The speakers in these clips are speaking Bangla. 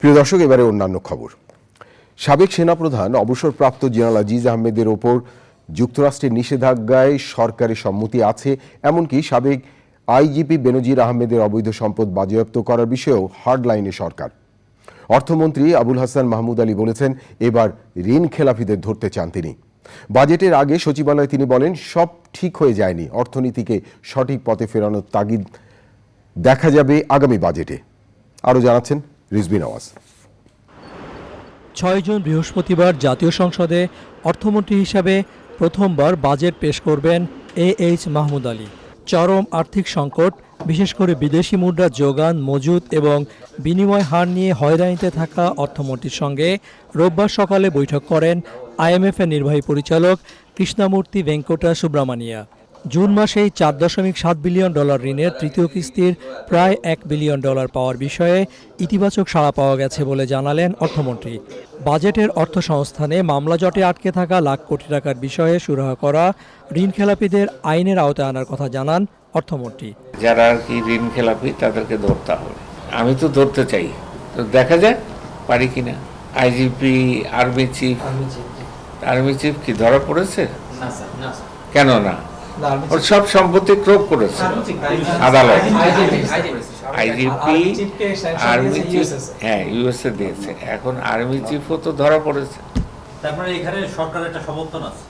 প্রিয় দর্শক, এবারে অন্যান্য খবর। সাবেক সেনাপ্রধান, অবসরপ্রাপ্ত জেনারেল আজিজ আহমেদের ওপর যুক্তরাষ্ট্রের নিষেধাজ্ঞায় সরকারি সম্মতি আছে, এমনকি সাবেক আইজিপি বেনজির আহমেদের অবৈধ সম্পদ বাজেয়াপ্ত করার বিষয়েও হার্ডলাইনে সরকার। অর্থমন্ত্রী আবুল হাসান মাহমুদ আলী বলেছেন, এবার ঋণ খেলাফিদের ধরতে চান তিনি। বাজেটের আগে সচিবালয়ে তিনি বলেন, সব ঠিক হয়ে যায়নি, অর্থনীতিকে সঠিক পথে ফেরানোর তাগিদ দেখা যাবে আগামী বাজেটে। আরও জানাচ্ছেন রিজবি নওয়াজ। ছয় জুন বৃহস্পতিবার জাতীয় সংসদে অর্থমন্ত্রী হিসাবে প্রথমবার বাজেট পেশ করবেন এ এইচ মাহমুদ আলী। চরম আর্থিক সংকট, বিশেষ করে বিদেশি মুদ্রার যোগান, মজুত এবং বিনিময় হার নিয়ে হয়রানিতে থাকা অর্থমন্ত্রীর সঙ্গে রোববার সকালে বৈঠক করেন আইএমএফ এর নির্বাহী পরিচালক কৃষ্ণমূর্তি ভেঙ্কটা সুব্রামানিয়া জুন মাসেই চার দশমিক সাত বিলিয়ন ডলার ঋণের তৃতীয় কিস্তির প্রায় এক বিলিয়ন ডলার পাওয়ার বিষয়ে ইতিবাচক সাড়া পাওয়া গেছে বলে জানালেন অর্থমন্ত্রী। বাজেটের অর্থ সংস্থানে মামলা জটে আটকে থাকা লাখ কোটি টাকার বিষয়ে সুরাহা করা ঋণ খেলাপিদের আইনের আওতায় আনার কথা জানান অর্থমন্ত্রী। যারা আর কি ঋণ খেলাপি তাদেরকে ধরতে হবে। আমি তো ধরতে চাই। তো দেখা যাক পারি কিনা। IGP army chief army chief কি ধরা পড়েছে? কেন না? ওর সব সম্পত্তি ক্রোপ করেছে। আদালত। আইজিপি আর্মি চিফ হ্যাঁ ইউএসএ দিয়েছে। এখন আর্মি চিফও তো ধরা পড়েছে। তারপরে এখানে সরকারের একটা সমর্থন আছে।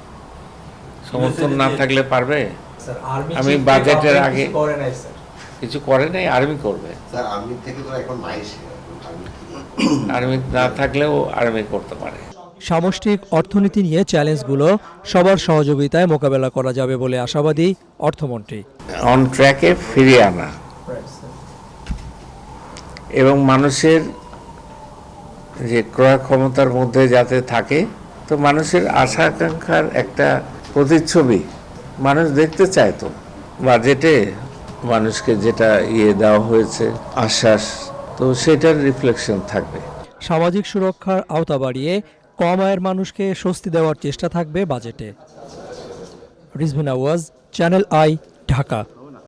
সমর্থন না থাকলে পারবে? আমি বাজেটের আগে কিছু করে নাই আর্মি করবে। আর্মি না থাকলেও আর্মি করতে পারে। সামষ্টিক অর্থনীতি নিয়ে চ্যালেঞ্জগুলো সবার সহযোগিতায় মোকাবেলা করা যাবে বলে আশাবাদী অর্থমন্ত্রী। অন ট্র্যাকে ফিরিয়ে আনা। এবং মানুষের যে ক্রয় ক্ষমতার মধ্যে যাতে থাকে তো মানুষের আশা আকাঙ্ক্ষার একটা প্রতিচ্ছবি। মানুষ দেখতে চায় তো। বাজেটে মানুষকে যেটা ইয়ে দেওয়া হয়েছে আশ্বাস তো সেটার রিফ্লেকশন থাকবে। সামাজিক সুরক্ষার আওতা বাড়িয়ে কম আয়ের মানুষকে স্বস্তি দেওয়ার চেষ্টা থাকবে বাজেটে। রিজভিন আওয়াজ চ্যানেল আই ঢাকা।